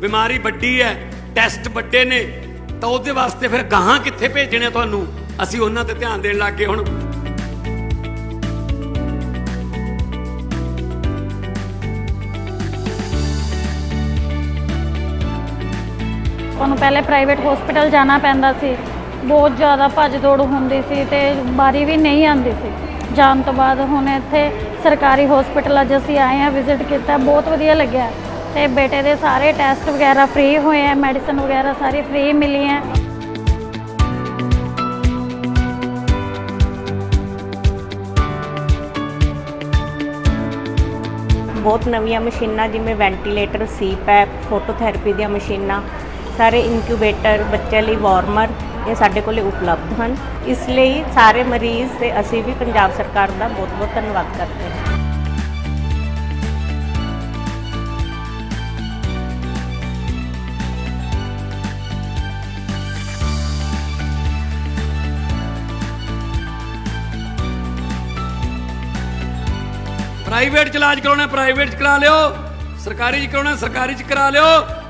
ਬਿਮਾਰੀ ਵੱਡੀ ਹੈ ਟੈਸਟ ਵੱਡੇ ਨੇ, ਤਾਂ ਉਹਦੇ ਵਾਸਤੇ ਫਿਰ ਗਾਹਾਂ ਕਿੱਥੇ ਭੇਜਣੇ ਤੁਹਾਨੂੰ? ਅਸੀਂ ਉਹਨਾਂ ਤੇ ਧਿਆਨ ਦੇਣ ਲੱਗ ਗਏ ਹੁਣ। ਉਹਨੂੰ ਪਹਿਲੇ ਪ੍ਰਾਈਵੇਟ ਹਸਪੀਟਲ ਜਾਣਾ ਪੈਂਦਾ ਸੀ। ਬਹੁਤ ਜ਼ਿਆਦਾ ਭੱਜ ਦੌੜ ਹੁੰਦੀ ਸੀ ਤੇ ਬਾਰੀ ਵੀ ਨਹੀਂ ਆਉਂਦੀ ਸੀ। ਜਾਣ ਤੋਂ ਬਾਅਦ ਹੁਣ ਇੱਥੇ ਸਰਕਾਰੀ ਹਸਪੀਟਲ ਅੱਜ ਅਸੀਂ ਆਏ ਆ ਵਿਜ਼ਿਟ ਕੀਤਾ, ਬਹੁਤ ਵਧੀਆ ਲੱਗਿਆ। ਤੇ ਬੇਟੇ ਦੇ ਸਾਰੇ ਟੈਸਟ ਵਗੈਰਾ ਫ੍ਰੀ ਹੋਏ ਆ ਮੈਡੀਸਨ ਵਗੈਰਾ ਸਾਰੀ ਫ੍ਰੀ ਮਿਲੀ ਹੈ ਬਹੁਤ ਨਵੀਆਂ ਮਸ਼ੀਨਾਂ, ਜਿਵੇਂ ਵੈਂਟੀਲੇਟਰ ਸੀਪੈਪ ਫੋਟੋਥੈਰੇਪੀ ਦੀਆਂ ਮਸ਼ੀਨਾਂ, ਸਾਰੇ ਇਨਕਿਊਬੇਟਰ ਬੱਚਿਆਂ ਲਈ ਵਾਰਮਰ ਇਹ ਸਾਡੇ ਕੋਲੇ ਉਪਲਬਧ ਹਨ। ਇਸ ਲਈ ਸਾਰੇ ਮਰੀਜ਼ ਤੇ ਅਸੀਂ ਵੀ ਪੰਜਾਬ ਸਰਕਾਰ ਦਾ ਬਹੁਤ ਬਹੁਤ ਧੰਨਵਾਦ ਕਰਦੇ ਹਾਂ। ਪ੍ਰਾਈਵੇਟ ਚ ਇਲਾਜ ਕਰਾਉਣਾ, ਪ੍ਰਾਈਵੇਟ ਚ ਕਰਾ ਲਿਓ। ਸਰਕਾਰੀ ਚ ਕਰਾਉਣਾ, ਸਰਕਾਰੀ ਚ ਕਰਾ ਲਿਓ।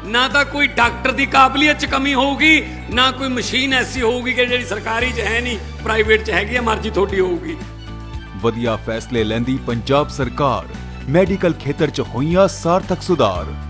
ਨਾ ਤਾਂ ਕੋਈ ਡਾਕਟਰ ਦੀ ਕਾਬਲੀਅਤ ਚ ਕਮੀ ਹੋਊਗੀ, ਨਾ ਕੋਈ ਮਸ਼ੀਨ ਐਸੀ ਹੋਊਗੀ ਕਿ ਜਿਹੜੀ ਸਰਕਾਰੀ ਚ ਹੈ ਨਹੀਂ, ਪ੍ਰਾਈਵੇਟ ਚ ਹੈਗੀ ਆ, ਮਰਜ਼ੀ ਤੁਹਾਡੀ ਹੋਊਗੀ। ਵਧੀਆ ਫੈਸਲੇ ਲੈਂਦੀ ਪੰਜਾਬ ਸਰਕਾਰ। ਮੈਡੀਕਲ ਖੇਤਰ 'ਚ ਹੋਈਆਂ ਸਾਰਥਕ ਸੁਧਾਰ।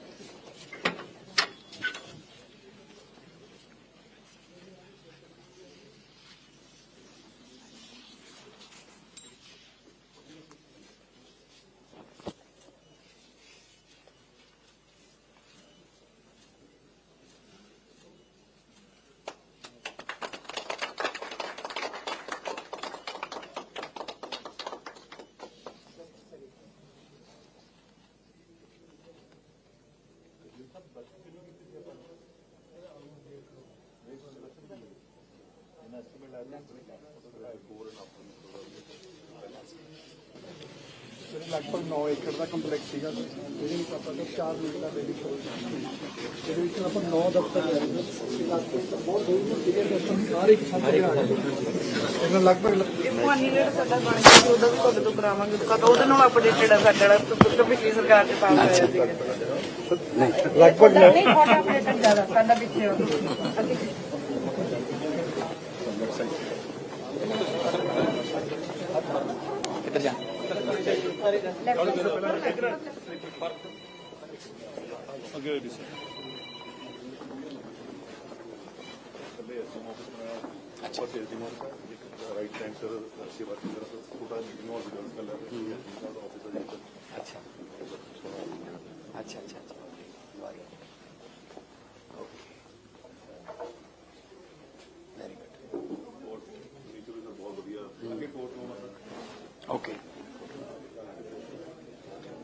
ਲਗਭਗ 9 ਏਕੜ ਦਾ ਕੰਪਲੈਕਸ ਸੀਗਾ ਇਹਦੇ ਵਿੱਚ ਆਪਾਂ ਨੂੰ 4 ਮਿੰਟ ਦਾ ਬੇਬੀ ਸ਼ੋਅ ਇਹਦੇ ਵਿੱਚ ਆਪਾਂ 9 ਦਫ਼ਤਰ ਲੈ ਰਹੇ ਹਾਂ ਲਗਭਗ ਬਹੁਤ ਦੂਰ ਦੂਰ ਸੀਗੇ ਦਫ਼ਤਰ ਸਾਰੇ ਇੱਕ ਸਾਥ ਲਿਆ ਇਹਨਾਂ ਲਗਭਗ ਜਿਹੜਾ ਸਾਡਾ ਬਣ ਗਿਆ ਸੀ ਉਹਦਾ ਵੀ ਤੁਹਾਡੇ ਤੋਂ ਕਰਾਵਾਂਗੇ। ਕਦੋਂ ਉਹਦੇ ਨਾਲ ਅਪਡੇਟਡ ਹੈ ਸਾਡਾ ਤੋਂ ਪਿਛਲੀ ਸਰਕਾਰ ਦੇ ਪਾਸ ਹੋਇਆ ਸੀ ਲਗਭਗ ਨਹੀਂ ਤੁਹਾਡਾ ਅਪਡੇਟਡ ਜ਼ਿਆਦਾ ਸਾਡਾ ਪਿੱਛੇ ਹੋ ਅਸੀਂ ਅੱਗੇ ਵੀ ਸਰ ਅੱਛਾ ਫਿਰ ਦੀ ਮੋਰ ਰਾਈਟ ਟਾਈਮ ਸਰ ਸੇਵਾ ਕੇਂਦਰ ਸਰ ਛੋਟਾ ਮੀਟਿੰਗ ਹੋਰ ਵੀ ਕਰ ਲਿਆ ਅੱਛਾ ਅੱਛਾ ਅੱਛਾ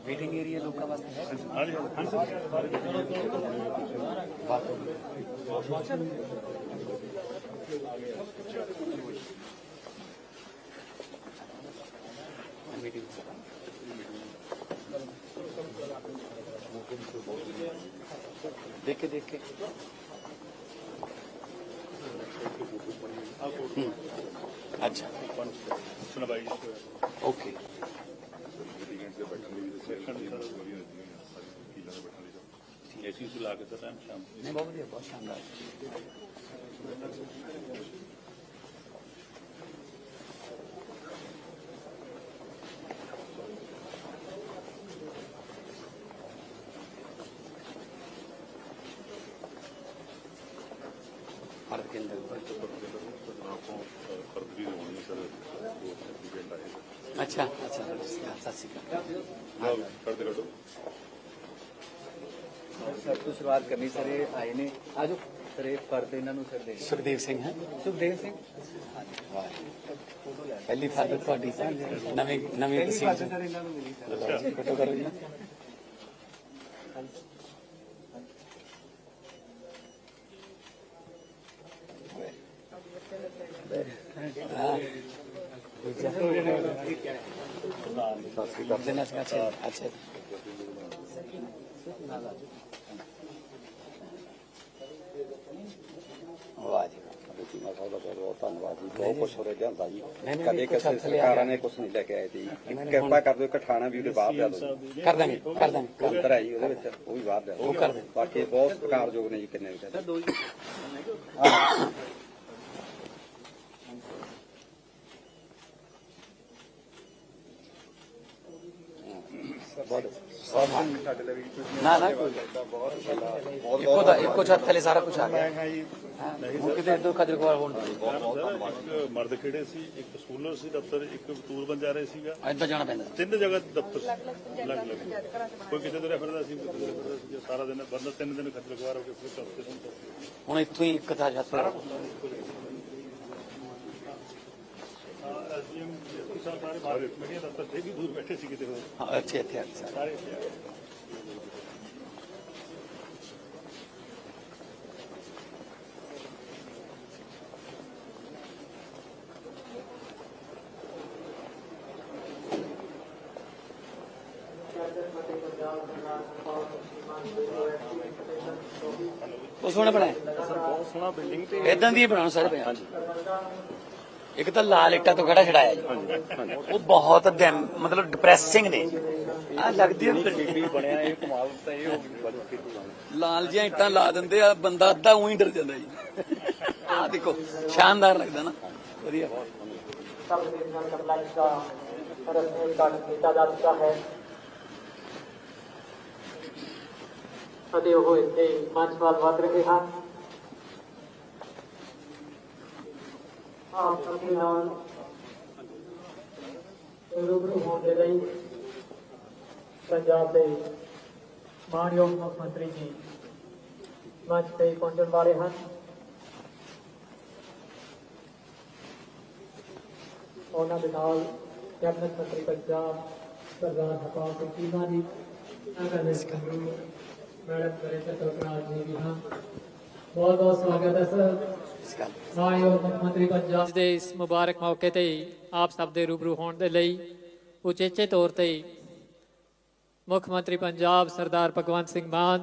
वेटिंग एरिया लोग का वास्ते है हाँ जी हाँ सर मीटिंग देख के देख ਤੇ ਬੈਠਣ ਲਈ ਵੀ ਸੇਲ ਕਰਨੀ ਵਧੀਆ ਦਿੱਤੀਆਂ ਹੋਈਆਂ ਸਾਰੀ ਵਕੀਲਾਂ ਦੇ ਤੋਂ ਪਰ ਤੋਂ ਫਰਵਰੀ ਨੂੰ ਸਰ ਉਹ ਸਰਟੀਫਿਕੇਟ ਆਏ ਅੱਛਾ ਅੱਛਾ ਸਤਿ ਸ਼੍ਰੀ ਅਕਾਲ। ਕਰਦੇ ਕੱਢੋ ਸਰ ਤੋਂ ਸ਼ੁਰੂਆਤ ਕਰਨੀ ਸਰ ਇਹ ਆਏ ਨੇ। ਆਜੋ ਸਰ ਇਹ ਫਰਦ ਇਹਨਾਂ ਨੂੰ ਸਰ ਦੇ ਸੁਖਦੇਵ ਸਿੰਘ ਹੈ। ਸੁਖਦੇਵ ਸਿੰਘ? ਪਹਿਲੀ ਫਰਦ ਤੁਹਾਡੀ। ਨਵੇਂ ਫੋਟੋ ਕਰੋ ਜੀ ਅੱਛਾ ਅੱਛਾ ਅੱਛਾ ਵਾਹ ਜੀ ਬੀਮਾ ਸਾਹਿਬ ਦਾ ਬਹੁਤ ਬਹੁਤ ਧੰਨਵਾਦ ਜੀ ਬਹੁਤ ਕੁਛ ਹੋ ਰਿਹਾ ਜਾਂਦਾ ਜੀ ਨਹੀਂ, ਨਹੀਂ, ਕਦੇ ਕਿਸੇ ਸਰਕਾਰਾਂ। ਨੇ ਕੁਛ ਨਹੀਂ ਲੈ ਕੇ ਆਏ ਜੀ ਕਿਰਪਾ ਕਰ ਦਿਓ ਇੱਕ ਥਾਣਾ ਵੀ ਉਹਦੇ ਬਾਹਰ ਲਿਆ ਦਿਓ ਕਰ ਦਾਂਗੇ ਕਰ ਦਾਂਗੇ ਹੈ ਜੀ ਉਹਦੇ ਵਿੱਚ ਉਹ ਵੀ ਬਾਹਰ ਕਰ ਦੇ ਬਾਕੀ ਬਹੁਤ ਸਤਿਕਾਰਯੋਗ ਨੇ ਜੀ ਕਿੰਨੇ ਵੀ ਕਹਿੰਦੇ ਦੋ ਜੀ ਸਾਡੇ ਲਈ ਵੀ ਨਾ ਨਾ ਕੋਈ ਇੱਕੋ ਦਾ ਇੱਕੋ ਛੱਤ ਥੱਲੇ ਸਾਰਾ ਕੁਝ ਆ ਗਿਆ। ਹਾਂ ਹੁਣ ਕਿਤੇ ਦੋ। ਕਦਰ ਕੋਲ ਹੋਣ ਇੱਕ ਮਰਦ ਖੇੜੇ ਸੀ ਇੱਕ ਸੂਲਰ ਸੀ ਦਫ਼ਤਰ ਇੱਕ ਤੂਰ ਬੰਜਾਰੇ ਸੀਗਾ। ਐਦਾਂ ਜਾਣਾ ਪੈਂਦਾ। ਤਿੰਨ ਜਗ੍ਹਾ ਤੇ ਦਫ਼ਤਰ ਸੀ। ਅਲੱਗ ਅਲੱਗ। ਕੋਈ ਕਿਤੇ ਫਿਰਦਾ ਸੀ ਸੀ ਸਾਰਾ ਦਿਨ ਬੰਦਾ ਤਿੰਨ ਦਿਨ ਖੱਜਲ ਖੁਆਰ ਹੋ ਕੇ ਫਿਰ ਹੁਣ ਇੱਥੋਂ ਹੀ ਇੱਕ ਤਾਂ ਐਸਡੀਐਮ ਸਾਰੇ ਬਾਹਰ ਮੀਡੀਆ ਦਫ਼ਤਰ ਤੇ ਵੀ ਦੂਰ ਬੈਠੇ ਸੀ ਕਿਤੇ ਹੋਰ ਹਾਂ ਅੱਛੇ ਇੱਥੇ ਆ ਗਏ ਸਾਰੇ ਸਾਰੇ ਇੱਥੇ ਆ ਗਏ। ਉਹ ਸੋਹਣਾ ਬਣਾਇਆ ਬਹੁਤ ਸੋਹਣਾ ਬਿਲਡਿੰਗ ਤੇ ਇਦਾਂ ਦੀ ਬਣਾਉਣ ਸਾਰੇ ਪਿਆ ਇੱਕ ਤਾਂ ਲਾਲ ਇੱਟਾਂ ਤੋਂ ਖੜਾ ਛੜਾਇਆ ਜੀ। ਉਹ ਬਹੁਤ ਮਤਲਬ ਡਿਪਰੈਸਿੰਗ ਨੇ। ਆ ਲੱਗਦੀ ਹੈ ਬਣਿਆ ਇਹ ਕਮਾਲ ਤਾਂ ਇਹ ਹੋ ਗਈ ਕੀਤੀ ਲਾਲ ਜਿਹੀਆਂ ਇੱਟਾਂ ਲਾ ਦਿੰਦੇ ਆ ਬੰਦਾ ਅੱਧਾ ਉਹੀ ਡਰ ਜਾਂਦਾ ਜੀ। ਆ ਦੇਖੋ ਸ਼ਾਨਦਾਰ ਲੱਗਦਾ ਨਾ। ਵਧੀਆ। ਅਤੇ ਉਹ ਇੱਥੇ ਮੰਚ ਵੱਲ ਵੱਧ ਰਹੇ ਹਨ। ਆਪ ਦੇ ਨਾਲ ਰੂਬਰੂ ਹੋਣ ਦੇ ਲਈ ਪੰਜਾਬ ਦੇ ਮਾਨਯੋਗ ਮੁੱਖ ਮੰਤਰੀ ਜੀ ਮੰਚ ਤੇ ਪਹੁੰਚਣ ਵਾਲੇ ਹਨ। ਉਹਨਾਂ ਦੇ ਨਾਲ ਕੈਬਨਿਟ ਮੰਤਰੀ ਪੰਜਾਬ ਸਰਦਾਰ ਹਰਪਾਲ ਸਿੰਘ ਚੀਮਾ ਜੀ, ਨਗਰ ਦੇ ਸੰਗਰੂ ਮੈਡਮ ਨਰਿੰਦਰ ਜੀ ਵੀ ਹਨ। ਬਹੁਤ ਬਹੁਤ ਸਵਾਗਤ ਹੈ ਸਰ। ਮੁੱਖ ਮੰਤਰੀ ਪੰਜਾਬ ਦੇ ਇਸ ਮੁਬਾਰਕ ਮੌਕੇ ਤੇ ਆਪ ਸਭ ਦੇ ਰੂਬਰੂ ਹੋਣ ਦੇ ਲਈ ਉਚੇਚੇ ਤੌਰ ਤੇ ਮੁੱਖ ਮੰਤਰੀ ਪੰਜਾਬ ਸਰਦਾਰ ਭਗਵੰਤ ਸਿੰਘ ਮਾਨ